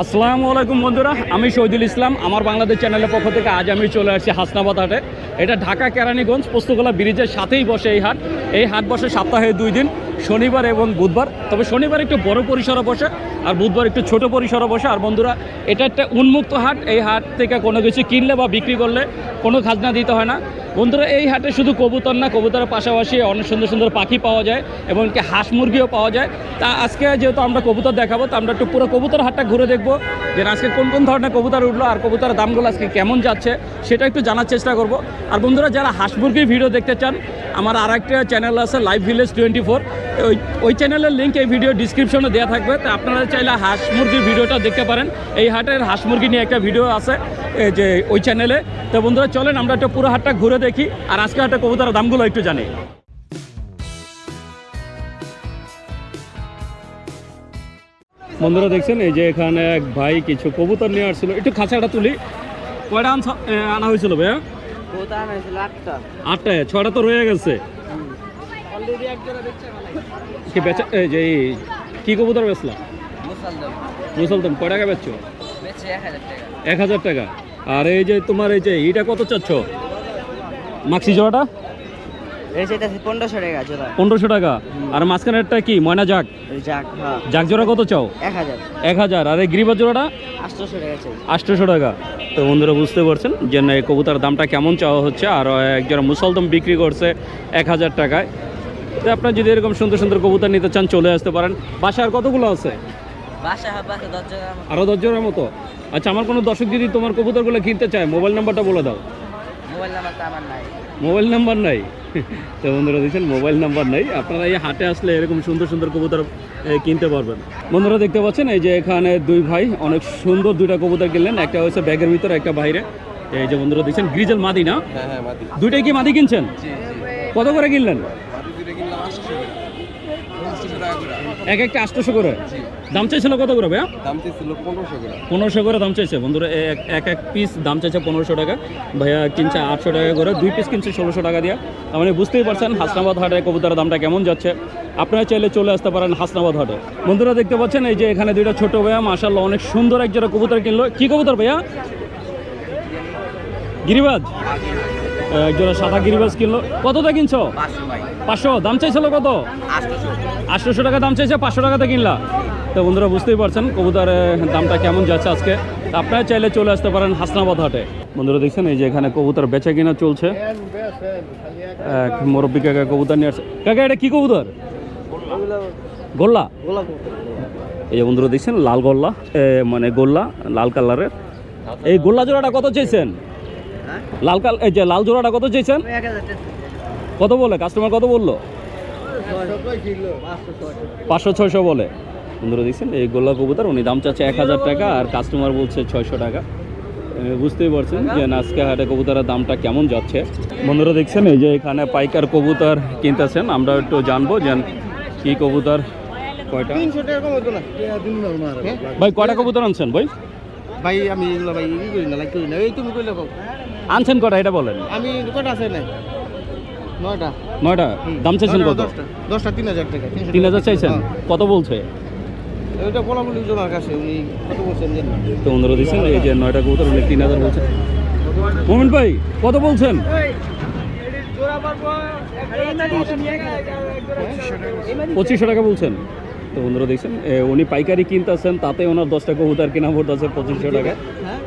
আসসালামু আলাইকুম বন্ধুরা, আমি শহীদুল ইসলাম। আমার বাংলাদেশ চ্যানেলের পক্ষ থেকে আজ আমি চলে আসছি হাসনাবাদ হাটে। এটা ঢাকা কেরানীগঞ্জ পোস্তকলা ব্রিজের সাথেই বসে এই হাট। এই হাট বসে সপ্তাহে দুই দিন। শনিবার এবং বুধবার। তবে শনিবার একটু বড় পরিসরে বসে, আর বুধবার একটু ছোট পরিসরে বসে। আর বন্ধুরা, এটা একটা উন্মুক্ত হাট। এই হাট থেকে কোনো কিছু কিনলে বা বিক্রি করলে কোনো খাজনা দিতে হয় না। বন্ধুরা, এই হাটে শুধু কবুতর না, কবুতরের পাশাপাশি অনেক সুন্দর সুন্দর পাখি পাওয়া যায়, এবং কি হাঁস মুরগিও পাওয়া যায়। তা আজকে যেহেতু আমরা কবুতর দেখাবো, তো আমরা একটু পুরো কবুতর হাটটা ঘুরে দেখব, যে আজকে কোন কোন ধরনের কবুতর উঠল, আর কবুতরের দামগুলো আজকে কেমন যাচ্ছে, সেটা একটু জানার চেষ্টা করব। আর বন্ধুরা, যারা হাঁস মুরগির ভিডিও দেখতে চান আমার আর একটা চ্যানেল আছে লাইভ ভিলেজ টোয়েন্টি ফোর ওই ওই চ্যানেলের লিঙ্ক এই ভিডিও ডিসক্রিপশনে দেওয়া থাকবে। তো আপনারা চাইলে হাঁস মুরগির ভিডিওটা দেখতে পারেন। এই হাটের হাঁস মুরগি নিয়ে একটা ভিডিও আছে যে ওই চ্যানেলে তো বন্ধুরা, চলেন আমরা একটা পুরো হাটটা ঘুরে দেখি। আর আজকে হাটে কবুতরের দামগুলো একটু জানি। বন্ধুরা, দেখছেন? এই যে এখানে এক ভাই কিছু কবুতর নিয়ে আসছিল। একটু খাঁচাটা তুলি। কয়টা আনা হয়েছিল ভাইয়া? আটটায় ছটা তো রয়ে গেছে। কি বেচা এই যে কি কবুতর বেচলা? মুসালদম। কয় টাকা বেচছো? এক হাজার টাকা। আর এই যে তোমার এই যে এটা কত চাচ্ছ? মাক্সি জোড়াটা? পনেরোশো টাকা জোড়া। পনেরোশো টাকা। আর মাঝখানেরটা কি? ময়না জাগ? হ্যাঁ। জাগ জোড়া কত চাও? এক হাজার। এক হাজার। আর এই গ্রিবার জোড়াটা? আটশোশো টাকা আটশোশো টাকা। তো বন্ধুরা বুঝতে পারছেন যে না এই কবুতার দামটা কেমন চাওয়া হচ্ছে। আর একজোড়া মুসলদম বিক্রি করছে এক হাজার টাকায়। তো আপনার যদি এরকম সুন্দর সুন্দর কবুতর নিতে চান চলে আসতে পারেন। বাসায় আর কতগুলো আছে? বাসা হবে দশ জনের মতো। আরও দশ জনের মতো? আচ্ছা আমার কোনো দর্শক যদি তোমার কবুতরগুলো কিনতে চায় মোবাইল নাম্বারটা বলে দাও। মোবাইল নাম্বার আমার নাই। মোবাইল নাম্বার নাই? তো বন্ধুরা দেখছেন মোবাইল নাম্বার নাই। আপনারা এই হাটে আসলে এরকম সুন্দর সুন্দর কবুতর কিনতে পারবেন। বন্ধুরা দেখতে পাচ্ছেন এই যে এখানে দুই ভাই অনেক সুন্দর দুইটা কবুতর কিনলেন। একটা হচ্ছে ব্যাগের ভিতরে একটা বাইরে। এই যে বন্ধুরা দেখছেন গ্রিজেল মাদি না? হ্যাঁ হ্যাঁ দুইটাই কি মাদি কিনছেন? কত করে কিনলেন? এক একটা আটশোশো করে? দাম চাইছিল কত করে ভাইয়া? দাম ছিল পনেরোশো করে। পনেরোশো করে দাম চাইছে। বন্ধুরা এক এক এক পিস দাম চাইছে পনেরোশো টাকা। ভাইয়া কিনছে আটশো টাকা করে। দুই পিস কিনছে ষোলোশো টাকা দিয়ে। তার মানে বুঝতেই পারছেন হাসনাবাদ হাটে কবুতরের দামটা কেমন যাচ্ছে। আপনারা চাইলে চলে আসতে পারেন হাসনাবাদ হাটে। বন্ধুরা দেখতে পাচ্ছেন এই যে এখানে দুইটা ছোট ভাইয়া মাসাল্লাহ অনেক সুন্দর এক জোড়া কবুতর কিনলো। কি কবুতর ভাইয়া? গিরিবাজ? এক জোড়া সাদা গিরিবাজ কিনলো। কতটা কিনছো? পাঁচশো দাম চাইছিল কত? আটশোশো। টাকা দাম চাইছে পাঁচশো টাকাতে কিনলা। তো বন্ধুরা বুঝতেই পারছেন কবুতরের দামটা কেমন যাচ্ছে আজকে। আপনারা চাইলে চলে আসতে পারেন হাসনাবাদ হাটে। বন্ধুরা দেখছেন এই যে এখানে কবুতর বেচা কিনা চলছে। এক মুরব্বী কাকা কবুতর নিয়ে আসছে। কাকা এটা কি কবুতর? গোল্লা। এই যে বন্ধুরা দেখছেন লাল গোল্লা মানে গোল্লা লাল কালারের। এই গোল্লা জোড়াটা কত চাইছেন? হ্যাঁ লাল কাল এই যে লাল জোড়াটা কত টাকা কত বলে? কাস্টমার কত বলল? পাঁচশো ছয়শো বলে। বন্ধুরা দেখছেন এই গোল্লা কবুতর উনি দাম চাচ্ছে এক হাজার টাকা আর কাস্টমার বলছে ছয়শো টাকা। বুঝতেই পারছেন যে আজকে হাটে কবুতরের দামটা কেমন যাচ্ছে। বন্ধুরা দেখছেন এই যে এখানে পাইকার কবুতর কিনতেছেন। আমরা একটু জানব যে কি কবুতর কয়টা? ভাই কয়টা কবুতর আনছেন ভাই? ভাই আমি এগুলো ভাই ই করি না লাইক করি না। এই তুমি আনছেন কটা এটা বলেন। আমি কটা আছে নাই? নয়টা। নয়টা? দাম চাইছেন কত? দশটা। তিন হাজার টাকা তিন হাজার চাইছেন? হ্যাঁ। কত বলছে? ওইটা বলা বলি জোনার কাছে উনি কত বলছেন তো দেখছেন এই যে নয়টা কবুতর উনি তিন হাজার বলছেন মোমেন ভাই কত বলছেন? পঁচিশশো টাকা বলছেন। তো দেখছেন উনি পাইকারি কিনতেছেন তাতে ওনার দশটা কবুতর কেনা আছে পঁচিশশো টাকা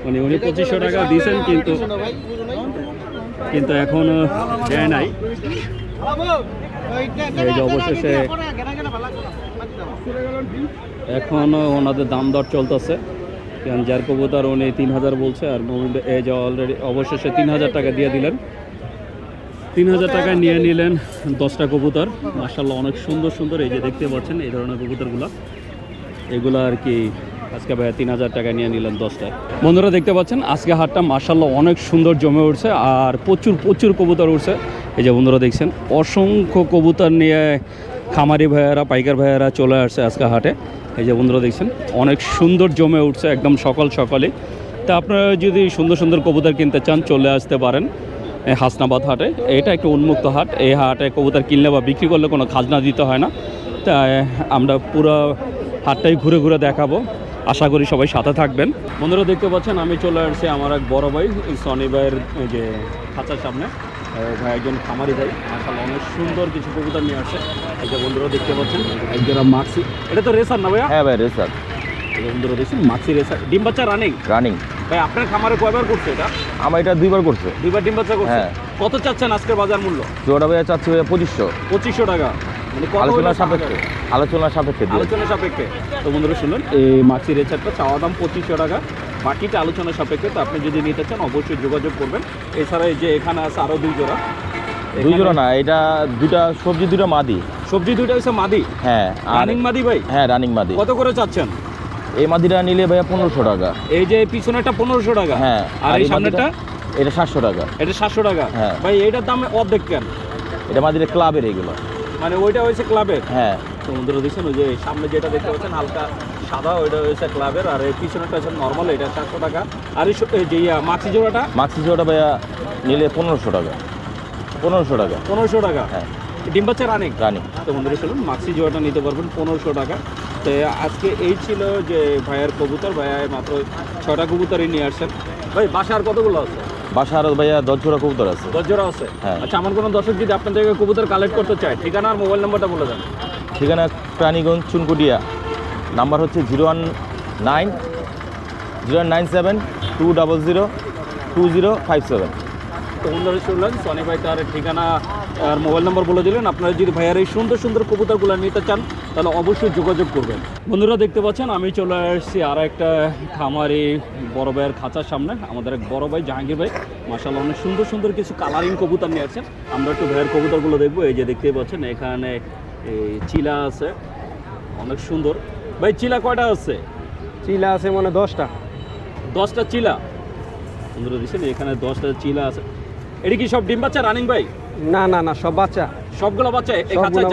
মানে উনি পঁচিশশো টাকা দিয়েছেন কিন্তু? কিন্তু এখনও দেয় নাই। এই যে অবশেষে এখনও ওনাদের দাম দর চলতেছে। কারণ যার কবুতর উনি তিন হাজার বলছে, আর এই যে অলরেডি অবশেষে তিন হাজার টাকা দিয়ে দিলেন। তিন হাজার টাকা নিয়ে নিলেন দশটা কবুতর। মার্শাল্লাহ অনেক সুন্দর সুন্দর এই যে দেখতে পাচ্ছেন এই ধরনের কবুতরগুলো। এগুলো আর কি আজকে ভাইয়া তিন হাজার টাকা নিয়ে নিলেন দশটায়। বন্ধুরা দেখতে পাচ্ছেন, আজকে হাটটা মার্শাল্লাহ অনেক সুন্দর জমে উঠছে আর প্রচুর প্রচুর কবুতর উঠছে। এই যে বন্ধুরা দেখছেন, অসংখ্য কবুতর নিয়ে খামারি ভাইয়েরা, পাইকার ভাইয়েরা চলে আসছে আজকে হাটে। এই যে বন্ধুরা দেখছেন, অনেক সুন্দর জমে উঠছে একদম সকাল সকালে তা আপনারা যদি সুন্দর সুন্দর কবুতর কিনতে চান, চলে আসতে পারেন হাসনাবাদ হাটে। এটা একটা উন্মুক্ত হাট, এই হাটে কবুতর কিনলে বা বিক্রি করলে কোনো খাজনা দিতে হয় না। তাই আমরা পুরো হাটটাই ঘুরে ঘুরে দেখাবো। আশা করি সবাই সাথে থাকবেন। বন্ধুরা দেখতে পাচ্ছেন আমি চলে আসছি আমার এক বড় ভাই সনি ভাইয়ের যে খাঁচার সামনে। ভাই একজন খামারি ভাই আসলে অনেক সুন্দর কিছু কবুতর নিয়ে আসছে। এই যে বন্ধুরা দেখতে পাচ্ছেন একজোড়া মাক্সি। এটা তো রেসার না ভাইয়া? হ্যাঁ ভাই রেসার। বন্ধুরা দেখছেন মাক্সি রেসার। ডিম বাচ্চা রানিং রানিং ভাই আপনার খামারে কয়বার করছে এটা? আমার এটা দুইবার করছে। দুইবার ডিম বাচ্চা করছে? হ্যাঁ। কত চাচ্ছেন আজকের বাজার মূল্য? জোড়া ভাইয়া চাচ্ছি ভাইয়া পঁচিশশো। পঁচিশশো টাকা। মানে আলোচনার সাপেক্ষে যাবে? আলোচনার সাপেক্ষে আলোচনা সাপেক্ষে। তো বন্ধুরা শুনুন এই মাক্সি রেচারটা চাওয়া দাম পঁচিশশো টাকা বাকিটা আলোচনা সাপেক্ষে। তো আপনি যদি নিতে চান অবশ্যই যোগাযোগ করবেন। এছাড়া এই যে এখানে আছে আরও দুই জোড়া। দুই জোড়া না এটা দুটা সবজি দুটো মাদি। সবজি দুইটা হচ্ছে মাদি? হ্যাঁ রানিং মাদি ভাই? হ্যাঁ রানিং মাদি। কত করে চাচ্ছেন? এই মাদিটা নিলে ভাইয়া পনেরোশো টাকা। এই যে পিছনেরটা পনেরোশো টাকা। হ্যাঁ আর এই সামনেরটা? এটা সাতশো টাকা। এটা সাতশো টাকা। হ্যাঁ। ভাই এইটার দাম অর্ধেক কেন? এটা মাদিটা ক্লাবের এইগুলো মানে ওইটা হয়েছে ক্লাবের। হ্যাঁ। তো বন্ধুরা দেখছেন ওই যে সামনে যেটা দেখতে পাচ্ছেন হালকা সাদা ওইটা হয়েছে ক্লাবের। আর এই পিছনেরটা হচ্ছে নর্মাল এটা সাতশো টাকা। আর এই যে মাক্সি জোড়াটা? মাক্সি জোড়া ভাইয়া নিলে পনেরোশো টাকা। পনেরোশো টাকা। পনেরোশো টাকা? হ্যাঁ। ডিম বাচ্চা রানিং রানিং তো বন্ধুরা চলুন মাক্সি জোড়াটা নিতে পারবেন পনেরোশো টাকা। তো আজকে এই ছিল যে ভাইয়ের কবুতর ভাইয়া মাত্র ছটা কবুতরই নিয়ে আসছেন। ভাই বাসার কতগুলো আছে? বাসা আর ভাইয়া দশজোড়া কবুতর আছে। দশজোড়া আছে? হ্যাঁ। আচ্ছা আমার কোনো দর্শক যদি আপনার থেকে কবুতর কালেক্ট করতে চায় ঠিকানা আর মোবাইল নাম্বারটা বলে দেন। ঠিকানা প্রাণীগঞ্জ চুনকুটিয়া। নাম্বার হচ্ছে zero one nine zero one nine seven two double zero two zero five seven. তো শুনলেন সনি ভাই তার ঠিকানা আর মোবাইল নম্বর বলে দিলেন আপনারা যদি ভাইয়ার এই সুন্দর সুন্দর কবুতরগুলো নিতে চান তাহলে অবশ্যই যোগাযোগ করবেন। বন্ধুরা দেখতে পাচ্ছেন আমি চলে আসছি আর একটা খামারি বড় ভাইয়ের খাঁচার সামনে আমাদের এক বড় ভাই জাহাঙ্গীর ভাই। মাসাল্লাহ অনেক সুন্দর সুন্দর কিছু কালারিং কবুতর নিয়ে আসছেন। আমরা একটু ভাইয়ের কবুতরগুলো দেখব এই যে দেখতেই পাচ্ছেন এখানে এই চিলা আছে অনেক সুন্দর। ভাই চিলা কয়টা আছে? চিলা আছে মানে দশটা। দশটা চিলা। বন্ধুরা দিচ্ছেন এখানে দশটা চিলা আছে। এটা কি সব ডিম বাচ্চা রানিং ভাই? না না না সব বাচ্চা। সবগুলো বাচ্চা এই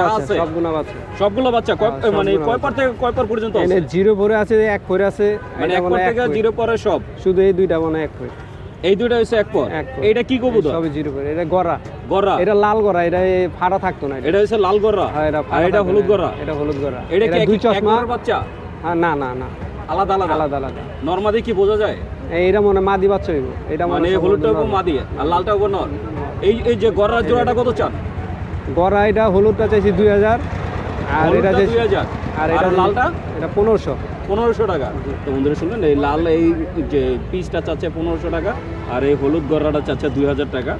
যা আছে? সবগুলো বাচ্চা। সবগুলো বাচ্চা কয় হ্যাঁ, মানে কয় পর থেকে কয় পর পর্যন্ত আছে? জিরো পরে আছে এক পরে আছে মানে এটা এক পর থেকে জিরো পরে সব? শুধু এই দুইটা মানে এক পরে। এই দুইটা হচ্ছে এক পর? এইটা কি কবুতর? সবই জিরো পরে। এটা গড়া। গররা এটা লাল গড়া এটা ফাড়া থাকতো না এটা। এটা হচ্ছে লাল গররা হ্যাঁ, এটা আর এটা হলুদ। গররা এটা হলুদ গড়া। এটা কি দুই চশমা? বাচ্চা? হ্যাঁ, না না না। আলাদা আলাদা? আলাদা আলাদা। নর্মাদি কি বোঝা যায়? এইটা মনে মাদি বাচ্চা হইব। এটা মানে হলুদটা মাদি আর লালটা নর? এই এই যে গররার জোড়াটা কত চান? গড়া এটা হলুদটা চাইছি দুই হাজার আর এটা চাইছি দুই হাজার। আর এটা লালটা? এটা পনেরোশো। পনেরোশো টাকা। তো বন্ধুরা শুনলেন এই লাল এই যে পিসটা চাচ্ছে পনেরোশো টাকা আর এই হলুদ গররাটা চাচ্ছে দুই হাজার টাকা।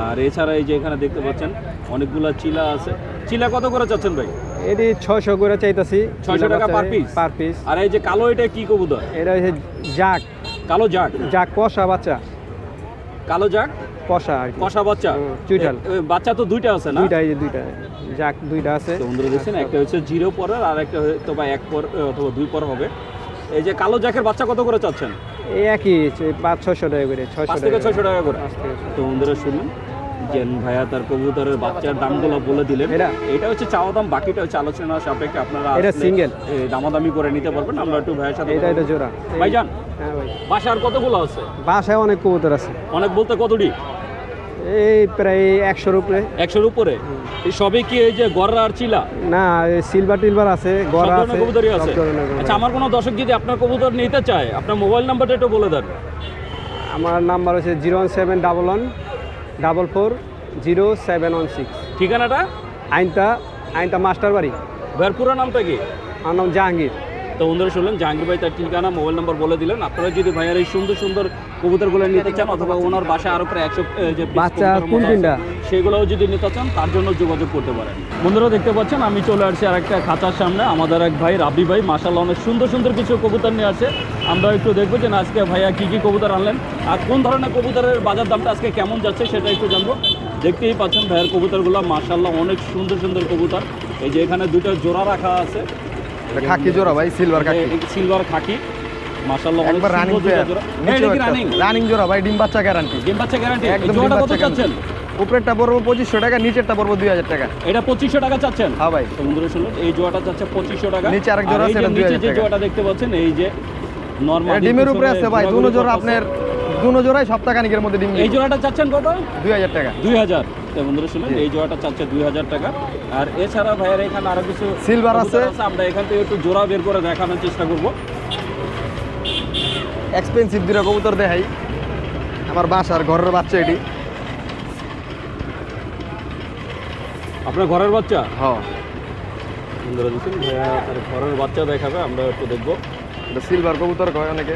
আর এছাড়া এই যে এখানে দেখতে পাচ্ছেন অনেকগুলা চিলা আছে। চিলা কত করে চাচ্ছেন ভাই? এটি ছয়শো করে চাইতাছি 600 টাকা পার পিস পার পিস আর এই যে কালো এটা কি কবুতর? এটা হচ্ছে জাক। কালো জাক? জাক কষা বাচ্চা। কালো জাগ কষা আর কষা বাচ্চা? এ, বাচ্চা তো দুইটা আছে না? দুইটা দুইটা। জাক দুইটা আছে। বন্ধুরা দেখছেন একটা হচ্ছে জিরো পরের আর একটা হয়তো বা এক পর অথবা দুই পর হবে। এই যে কালো জাকের বাচ্চা কত করে চাচ্ছেন? এই একই পাঁচ ছয়শো টাকা করে ছয়শো থেকে ছয়শো টাকা করে। তো বন্ধুরা শুনুন জেন ভাইয়া তার কবুতরের বাচ্চার দামগুলো বলে দিলেন। এটা- এটা হচ্ছে চাওয়া দাম বাকিটা হচ্ছে আলোচনা সাপেক্ষে আপনারা এটা। এ, দামাদামি করে নিতে পারবেন। আমরা একটু ভাইয়ের সাথে এটা এটা জোড়া। ভাইজান হ্যাঁ ভাই। বাসার কতগুলো আছে? বাসায় অনেক কবুতর আছে। অনেক বলতে কতটি? এই প্রায় একশোর উপরে। একশোর উপরে? এই সবই কি এই যে গররা আর চিলা? না সিলভার টিলভার আছে গড়া আছে কবুতরই আছে? আচ্ছা আমার কোনো দর্শক যদি আপনার কবুতর নিতে চায় আপনার মোবাইল নাম্বারটা একটু বলে দেন। আমার নাম্বার হচ্ছে zero one seven double one double four zero seven one six. ঠিকানাটা? আইনটা আইনটা মাস্টার বাড়ি ভাইয়ের পুরো নামটা কি? আমার নাম জাহাঙ্গীর। তো বন্ধুরা শুনলেন জাহাঙ্গীর ভাই তার ঠিকানা মোবাইল নাম্বার বলে দিলেন। আপনারা যদি ভাইয়ের এই সুন্দর সুন্দর কবুতরগুলো নিতে চান অথবা ওনার বাসায় আরও প্রায় একশো যে বাচ্চা? সেগুলোও যদি নিতে চান তার জন্য যোগাযোগ করতে পারেন। বন্ধুরা দেখতে পাচ্ছেন আমি চলে আসছি আর একটা খাঁচার সামনে। আমাদের এক ভাই রাবি ভাই মাসাল্লাহ অনেক সুন্দর সুন্দর কিছু কবুতর নিয়ে আসে। আমরা একটু দেখব যে আজকে ভাইয়া কী কী কবুতর আনলেন আর কোন ধরনের কবুতরের বাজার দামটা আজকে কেমন যাচ্ছে সেটা একটু জানব। দেখতেই পাচ্ছেন ভাইয়ের কবুতরগুলো মাসাল্লাহ অনেক সুন্দর সুন্দর কবুতর। এই যে এখানে দুটো জোড়া রাখা আছে। খাকি জোড়া ভাই সিলভার খাকি। সিলভার খাকি। মাশাআল্লাহ একবার রানিং রানিং রানিং জোড়া। ভাই ডিম বাচ্চা গ্যারান্টি ডিম বাচ্চা গ্যারান্টি জোড়াটা কত চাচ্ছেন? উপরেরটা পড়ব পঁচিশশো টাকা নিচেরটা পড়ব দুই হাজার টাকা। এটা পঁচিশশো টাকা চাচ্ছেন? হ্যাঁ ভাই। তো বন্ধুরা শুনুন এই জোড়াটা চাচ্ছে পঁচিশশো টাকা। নিচে আরেক জোড়া আছে, নিচে যে জোড়াটা দেখতে পাচ্ছেন এই যে নর্মাল ডিমের উপরে আছে ভাই দুনো জোড়া আপনার দুনো জোড়াই সপ্তাহখানিকের মধ্যে ডিম এই জোড়াটা চাচ্ছেন কত? দুই হাজার টাকা। দুই হাজার। তো বন্ধুরা শুনুন এই জোড়াটা চাচ্ছে দুই হাজার টাকা। আর এছাড়া ভাইয়ের এখানে আরও কিছু কবুতর আছে। আমরা এখান থেকে একটু জোড়া বের করে দেখানোর চেষ্টা করব। এক্সপেন্সিভ দুটা কবুতর দেখাই। আমার বাসার ঘরের বাচ্চা এটি। আপনার ঘরের বাচ্চা? হ। বন্ধুরা ভাইয়া তার ঘরের বাচ্চা দেখাবে আমরা একটু দেখব। এটা সিলভার কবুতর কয় অনেকে?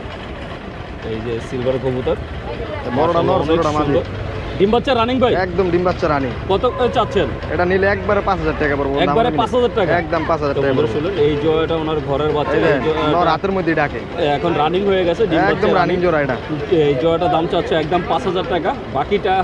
এই যে সিলভার কবুতর। বড়টা নর অনেক ছোটটা মাদি ডিম বাচ্চা রানিং ভাই? একদম ডিম বাচ্চা রানিং কত চাচ্ছেন? এটা নিলে একবারে পাঁচ হাজার টাকা পড়ব একবারে পাঁচ 5,000 টাকা? একদম পাঁচ হাজার তো টাকা বন্ধুরা পড়ব। শুনলেন এই জোয়াটা ওনার ঘরের বাচ্চা হাতের মধ্যে ডাকে। এখন রানিং হয়ে গেছে ডিম একদম রানিং জোড়া এটা। এই জোড়াটা দাম চাচ্ছে একদম পাঁচ হাজার টাকা। বাকিটা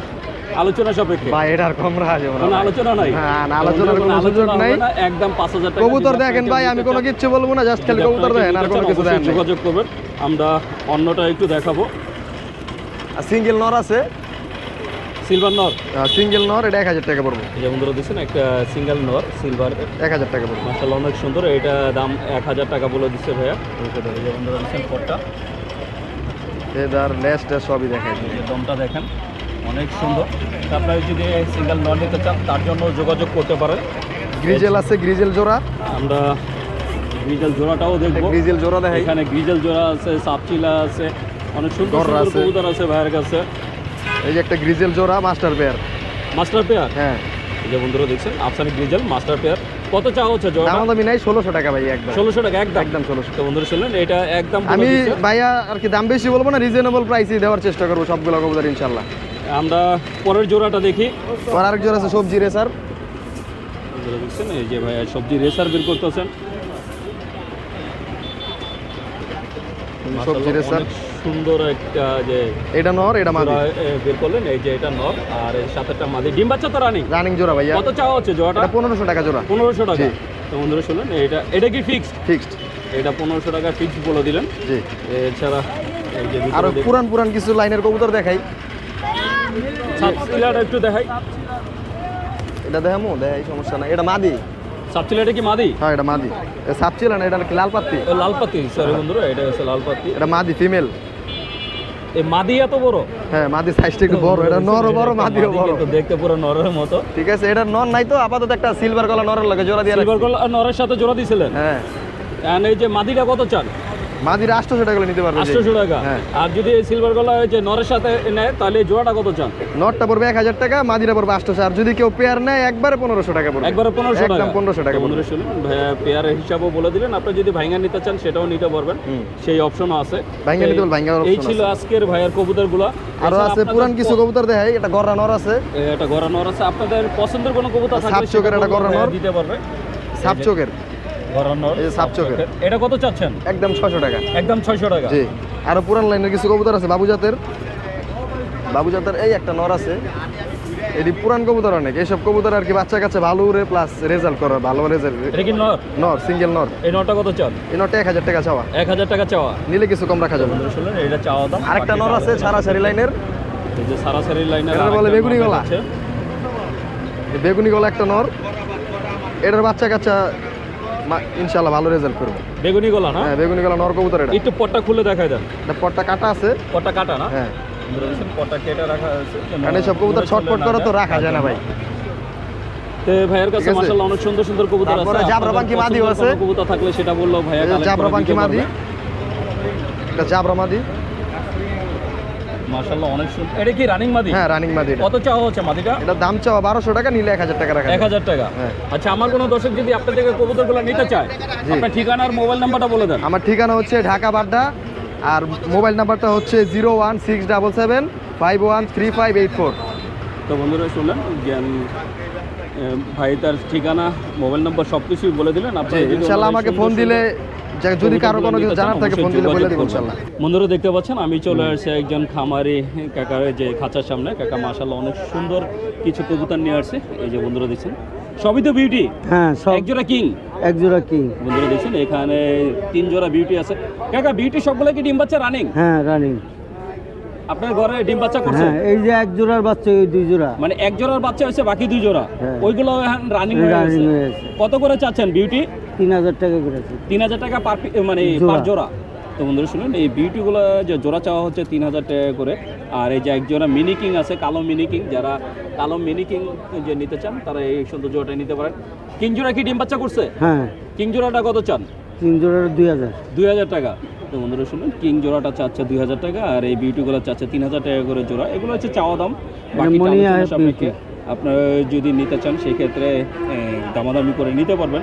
আলোচনা সাপেক্ষে? ভাই এটার কম রাখা যাবে না আলোচনা নাই? হ্যাঁ, না, আলোচনার কোনো সুযোগ নাই। একদম পাঁচ হাজার টাকা কবুতর দেখেন ভাই আমি কোনো কিচ্ছু বলব না জাস্ট খালি কবুতর দেখেন আর কোনো কিছু দেখেন যোগাযোগ করবেন। আমরা অন্যটা একটু দেখাবো। আর সিঙ্গেল নর আছে? সিলভার নর? সিঙ্গেল নর এটা এক হাজার টাকা পড়ব। এই যে বন্ধুরা দিচ্ছেন একটা সিঙ্গেল নর সিলভার। এক হাজার টাকা পড়ব। মাসাল্লাহ অনেক সুন্দর। এটা দাম এক হাজার টাকা বলে দিচ্ছে ভাইয়া। এই যে বন্ধুরা দিচ্ছেন পটটা। এদার লেস সবই এই দমটা দেখেন। অনেক সুন্দর। আপনারা যদি সিঙ্গেল নর নিতে চান তার জন্য যোগাযোগ করতে পারেন। গ্রিজেল আছে গ্রিজেল জোড়া। আমরা গ্রিজেল জোড়াটাও দেখব। গ্রিজেল জোড়া দেখাই। এখানে গ্রিজেল জোড়া আছে সাপচিলা আছে। অনেক সুন্দর আছে। কবুতর আছে ভাইয়ের কাছে। এই যে একটা গ্রিজেল জোড়া মাস্টার পেয়ার মাস্টার পেয়ার হ্যাঁ। এই যে বন্ধুরা দেখছেন আফসানি গ্রিজেল মাস্টার পেয়ার কত চাওয়া হচ্ছে জোড়া দাম দামি নাই ষোলোশো টাকা ভাই একদম। ষোলোশো টাকা একদম? একদম ষোলোশো। তো বন্ধুরা শুনলেন এটা একদম আমি ভাইয়া আর কি দাম বেশি বলব না রিজনেবল প্রাইসই দেওয়ার চেষ্টা করব সবগুলো কবুতর ইনশাল্লাহ আমরা পরের জোড়াটা দেখি। আর আরেক জোড়া আছে সবজি রেসার। দেখছেন এই যে ভাই সবজি রেসার বের করতেছেন। সবজি রেসার। সুন্দর একটা যে এটা নর এটা মাদি। বের করলেন এই যে এটা নর আর সাথে একটা মাদি। ডিম বাচ্চা তো রানিং? রানিং জোড়া ভাইয়া। কত চাওয়া হচ্ছে জোড়াটা? এটা পনেরোশো টাকা জোড়া। পনেরোশো টাকা। জি। তো বন্ধুরা শুনলেন এটা এটা কি ফিক্সড ফিক্সড এটা পনেরোশো টাকা ফিক্সড বলে দিলেন। জি। এছাড়া এই যে পুরান পুরান কিছু লাইনের কবুতর দেখাই। সাবসিলাটা একটু দেখাই। এটা দেখামো? দেখাই সমস্যা নাই। এটা মাদি? কি মাদি? হ্যাঁ এটা মাদি। না এটা কি লাল পাত্তি ও লাল পাতি সরি বন্ধুরা এটা হচ্ছে লাল পাতি। এটা মাদি ফিমেল। এই মাদি এত বড়? হ্যাঁ মাদি সাইজটা একটু বড় এটা নরও বড় মাদিও বড়। কিন্তু দেখতে পুরো নরের মতো। ঠিক আছে এটা নর নাই তো আপাতত একটা সিলভার কলার নরের লাগে জোড়া দিয়ে সিলভার আর নরের সাথে জোড়া দিছিলেন? হ্যাঁ। আর এই যে মাদিটা কত চান? মাদির আটশোশো টাকা নিতে পারবে যে। আটশোশো টাকা? হ্যাঁ। আর যদি এই সিলভার গলা যে নরের সাথে নেয় তাহলে জোড়াটা কত চান? নটটা পড়বে এক হাজার টাকা মাদিরা পড়বে আটশোশো আর যদি কেউ পেয়ার নেয় একবারে পনেরোশো টাকা পড়বে। একবারে পনেরোশো টাকা। একদম পনেরোশো টাকা পড়বে। বন্ধুরা শুনুন ভাইয়া পেয়ারের হিসাবও বলে দিলেন আপনি যদি ভাইঙ্গা নিতে চান সেটাও নিতে পারবেন। সেই অপশনও আছে। ভাইঙ্গা নিতে বল, ভাইঙ্গার এই ছিল। আজকের ভাইয়ার কবুতরগুলো। আরও আছে পুরান কিছু কবুতর দেখাই এটা গররা নর আছে। এ, একটা গড়া নর আছে। আপনাদের পছন্দের কোনো কবুতর থাকলে সেটা। দিতে পারবে। সাপ চোখের এই যে সাপ এটা কত চাচ্ছেন? একদম ছশো টাকা। একদম ছয়শো টাকা। জি। আরও পুরান লাইনের কিছু কবুতর আছে? বাবু জাতের? বাবু জাতের এই একটা নর আছে। এটি পুরান কবুতর অনেক। এইসব কবুতর আর কি বাচ্চা কাছে ভালো উড়ে প্লাস রেজাল্ট করে ভালো রেজাল্ট এটা কি নর? নর সিঙ্গেল নর। এই নরটা কত চান? এই নরটা এক হাজার টাকা চাওয়া। এক হাজার টাকা চাওয়া। নিলে কিছু কম রাখা যাবে। বন্ধুরা এটা চাওয়া দাম। আরেকটা নর আছে সারাসারি লাইনের। এই যে সারাসারি লাইনের বলে বেগুনি গলা। বেগুনি গলা একটা নর। এটার বাচ্চা কাচ্চা ইনশাল্লাহ ভালো রেজাল্ট করব। বেগুনি গলা না? হ্যাঁ বেগুনি গলা নর কবুতর এটা। একটু পটটা খুলে দেখাই দেন। পটটা কাটা আছে। পটটা কাটা না? হ্যাঁ। পটটা কেটে রাখা আছে মানে সব কবুতর ছটপট করে তো রাখা যায় না ভাই। তো ভাইয়ের কাছে। মাশাআল্লাহ অনেক সুন্দর সুন্দর কবুতর আছে। তারপরে জাবরা পাঙ্কি আছে। কবুতর থাকলে সেটা বলল ভাইয়া এই যে জাবরা পাঙ্কি মাদি। এটা জাবরা মাদি। মাশাআল্লাহ অনেক সুন্দর এটা কি রানিং মাদি? হ্যাঁ রানিং মাদি কত চাওয়া হচ্ছে মাদিটা? এটা দাম চাওয়া টাকা নিলে এক হাজার টাকা রাখা টাকা। হ্যাঁ। আচ্ছা আমার কোনো দর্শক যদি আপনার থেকে কবুতরগুলো নিতে চায় জি। আপনার ঠিকানা আর মোবাইল নাম্বারটা বলে দেন। আমার ঠিকানা হচ্ছে ঢাকা বাড্ডা আর মোবাইল নাম্বারটা হচ্ছে zero one six double seven five one three five eight four. তো বন্ধুরা শুনলেন জ্ঞান ভাই তার ঠিকানা মোবাইল নাম্বার সব কিছুই বলে দিলেন। আপনি যদি ইনশাল্লাহ আমাকে ফোন দিলে যদি কারও কোনো কিছু জানার থাকে ফোন দিলে বলে দিব করবেন। বন্ধুরা দেখতে পাচ্ছেন আমি চলে আসছি একজন খামারি কাকার যে খাঁচার সামনে। কাকা মাশাল্লাহ অনেক সুন্দর কিছু কবুতর নিয়ে আসছে। এই যে বন্ধুরা দেখছেন সবই তো বিউটি হ্যাঁ সব। এক জোড়া কিং এক জোড়া কি বন্ধুরা দেখছেন এখানে তিন জোড়া বিউটি আছে। কাকা বিউটি সবগুলো কি ডিম বাচ্চা রানিং হ্যাঁ রানিং আপনার ঘরে ডিম বাচ্চা করছে? হ্যাঁ এই যে এক জোড়ার বাচ্চা ওই দুই জোড়া। মানে এক জোড়ার বাচ্চা হচ্ছে বাকি দুই জোড়া। হ্যাঁ। ওইগুলো রানিং হয়ে রানিং হয়ে গেছে। কত করে চাচ্ছেন বিউটি তিন হাজার টাকা করেছে তিন হাজার টাকা পার মানে পার জোড়া। তো বন্ধুরা শুনুন এই বিউটিগুলো যে জোড়া চাওয়া হচ্ছে তিন হাজার টাকা করে আর এই যে এক জোড়া মিনি কিং আছে কালো মিনি কিং যারা কালো মিনি কিং যে নিতে চান তারা এই সুন্দর জোড়াটা নিতে পারেন। কিং জোড়া কি ডিম বাচ্চা করছে? হ্যাঁ। কিং জোড়াটা কত চান? দুই হাজার। দুই হাজার টাকা। তো বন্ধুরা শুনুন কিং জোড়াটা চাচ্ছে দুই হাজার টাকা আর এই বিউটিগুলো চাচ্ছে তিন হাজার টাকা করে জোড়া। এগুলো হচ্ছে চাওয়া দাম। আপনারা যদি নিতে চান সেই ক্ষেত্রে এ, দামাদামি করে নিতে পারবেন।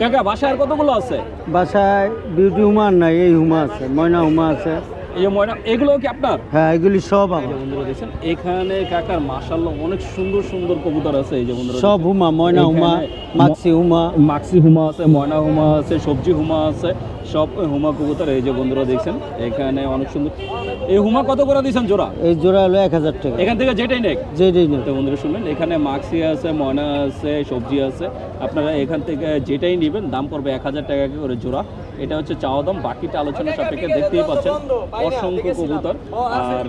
কাকা বাসায় আর কতগুলো আছে? বাসায় বিউটি হুমা নাই এই হুমা আছে ময়না হুমা আছে। এই ময়না এগুলো কি আপনার? হ্যাঁ এগুলি সব আমার। বন্ধুরা দেখছেন এখানে কাকার মাশাআল্লাহ অনেক সুন্দর সুন্দর কবুতর আছে এই যে বন্ধুরা সব হুমা ময়না হুমা মাক্সি হুমা। মাক্সি হুমা আছে ময়না হুমা আছে সবজি হুমা আছে সব হুমা কবুতর এই যে বন্ধুরা দেখছেন এখানে অনেক সুন্দর। এই হুমা কত করে দিয়েছেন জোড়া? এই জোড়া হলো এক হাজার টাকা। এখান থেকে যেটাই নেক। যেটাই নেই তো বন্ধুরা শুনলেন এখানে মাক্সি আছে ময়না আছে সবজি আছে। আপনারা এখান থেকে যেটাই নেবেন দাম পড়বে এক হাজার টাকা করে জোড়া। এটা হচ্ছে চাওয়া দাম বাকিটা আলোচনা সাপেক্ষে দেখতেই পাচ্ছেন। অসংখ্য কবুতর। আর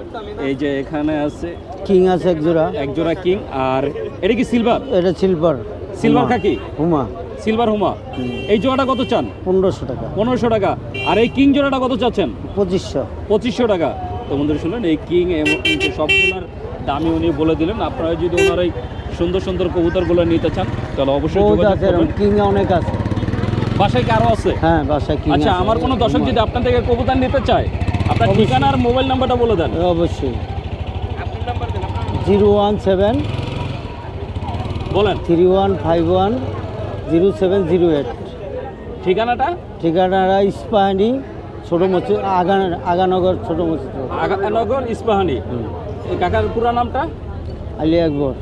এই যে এখানে আছে কিং আছে এক জোড়া। এক জোড়া কিং আর এটা কি সিলভার? এটা সিলভার। সিলভার খাকি হুমা। সিলভার হুমা। এই জোড়াটা কত চান? পনেরোশো টাকা। পনেরোশো টাকা। আর এই কিং জোড়াটা কত চাচ্ছেন? পঁচিশশো। পঁচিশশো টাকা। তো বন্ধুরা শুনলেন এই কিং এবং সবগুলোর দামি উনি বলে দিলেন। আপনারা যদি ওনার এই সুন্দর সুন্দর কবুতরগুলো নিতে চান তাহলে অবশ্যই কিং অনেক আছে। বাসায় কি আরও আছে? হ্যাঁ বাসায় কিং আচ্ছা আমার কোনো দর্শক যদি আপনার থেকে কবুতর নিতে চায় আপনার ঠিকানা আর মোবাইল নাম্বারটা বলে দেন। অবশ্যই। জিরো ওয়ান সেভেন বলেন। Three one five one zero seven zero eight. ঠিকানাটা? ঠিকানাটা ইস্পাহানি ছোটো মসজিদ আগা আগানগর ছোটো মসজিদ। আগানগর ইস্পাহানি। এই কাকার পুরা নামটা? আলী আকবর।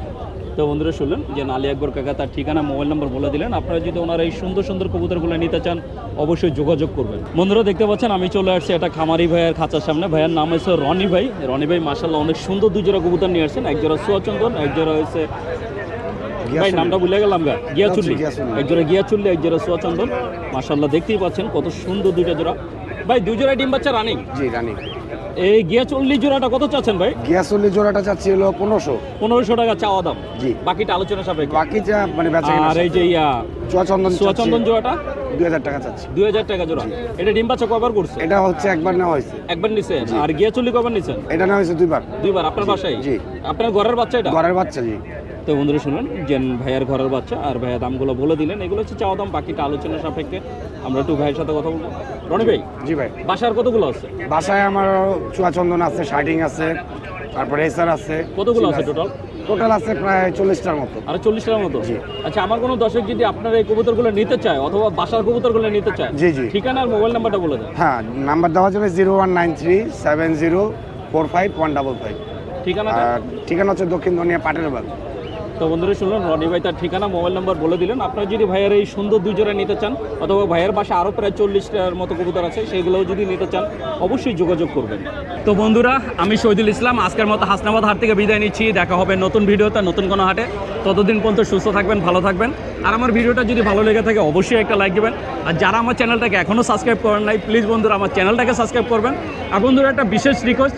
তো বন্ধুরা শুনলেন যে নালি আকবর কাকা তার ঠিকানা মোবাইল নম্বর বলে দিলেন। আপনারা যদি ওনার এই সুন্দর সুন্দর কবুতরগুলো নিতে চান অবশ্যই যোগাযোগ করবেন। বন্ধুরা দেখতে পাচ্ছেন আমি চলে আসছি একটা খামারি ভাইয়ের খাঁচার সামনে। ভাইয়ের নাম হয়েছে রনি ভাই। রনি ভাই মাসাল্লাহ অনেক সুন্দর দুজোড়া কবুতর নিয়ে আসছেন। একজোড়া সুয়াচন্দন এক জোড়া হচ্ছে ভাই নামটা ভুলে গেলাম গা। গিয়াচুল্লি। এক জোড়া গিয়াচুল্লি এক জোড়া সুয়াচন্দন। মাসাল্লাহ দেখতেই পাচ্ছেন কত সুন্দর দুইটা জোড়া। ভাই দুই জোড়া ডিম বাচ্চা রানিং? জি রানি। এই গিয়াচুল্লি জোড়াটা কত চাচ্ছেন ভাই? গ্যাসলি জোড়াটা চাচ্ছি হলো পনেরোশো। পনেরোশো টাকা চাওয়া দাম। জি। বাকিটা আলোচনা সাপেক্ষে। বাকি যা মানে বেচা আর এই যে ইয়া চুয়াচন্দন সুয়াচন্দন জোড়াটা? দুই হাজার টাকা চাচ্ছি। দুই হাজার টাকা জোড়া। এটা ডিম বাচ্চা কবার করছে? এটা হচ্ছে একবার নেওয়া হয়েছে। একবার নিছেন আর গিয়া চল্লি কবার নিছেন? এটা নেওয়া হয়েছে দুইবার। দুইবার আপনার বাসায়? জি। আপনার ঘরের বাচ্চা এটা? ঘরের বাচ্চা জি। তো বন্ধুরা শুনুন যে ভাইয়ার ঘরের বাচ্চা আর ভাইয়া দামগুলো বলে দিলেন এগুলো হচ্ছে চাওয়া দাম বাকিটা আলোচনা সাপেক্ষে আমরা একটু ভাইয়ের সাথে কথা বলব। রনি ভাই জি ভাই। বাসার কতগুলো আছে? বাসায় আমার চুয়াচন্দন আছে শার্টিং আছে তারপরে এসার আছে কতগুলো আছে টোটাল টোটাল আছে প্রায় চল্লিশটার মতো। আর চল্লিশটার মতো। আচ্ছা আমার কোনো দর্শক যদি আপনার এই কবুতরগুলো নিতে চায় অথবা বাসার কবুতরগুলো নিতে চায় জি, জি। ঠিকানা আর মোবাইল নাম্বারটা বলে দেন। হ্যাঁ নাম্বার দেওয়া যাবে zero one nine three seven zero four five one double five. ঠিকানা ঠিকানা হচ্ছে দক্ষিণ দুনিয়া পাটের বাগ তো বন্ধুরা শুনলেন, রনি ভাই তার ঠিকানা, মোবাইল নাম্বার বলে দিলেন। আপনারা যদি ভাইয়ের এই সুন্দর দুই জোড়া নিতে চান, অথবা ভাইয়ের বাসা আরও প্রায় চল্লিশটার মতো কবুতর আছে, সেগুলোও যদি নিতে চান, অবশ্যই যোগাযোগ করবেন। তো বন্ধুরা, আমি শহীদুল ইসলাম, আজকের মতো হাসনাবাদ হাট থেকে বিদায় নিচ্ছি। দেখা হবে নতুন ভিডিওতে, নতুন কোনো হাটে। ততদিন পর্যন্ত সুস্থ থাকবেন, ভালো থাকবেন। আর আমার ভিডিওটা যদি ভালো লেগে থাকে, অবশ্যই একটা লাইক দেবেন। আর যারা আমার চ্যানেলটাকে এখনও সাবস্ক্রাইব করেন নাই প্লিজ বন্ধুরা, আমার চ্যানেলটাকে সাবস্ক্রাইব করবেন। আর বন্ধুরা, একটা বিশেষ রিকোয়েস্ট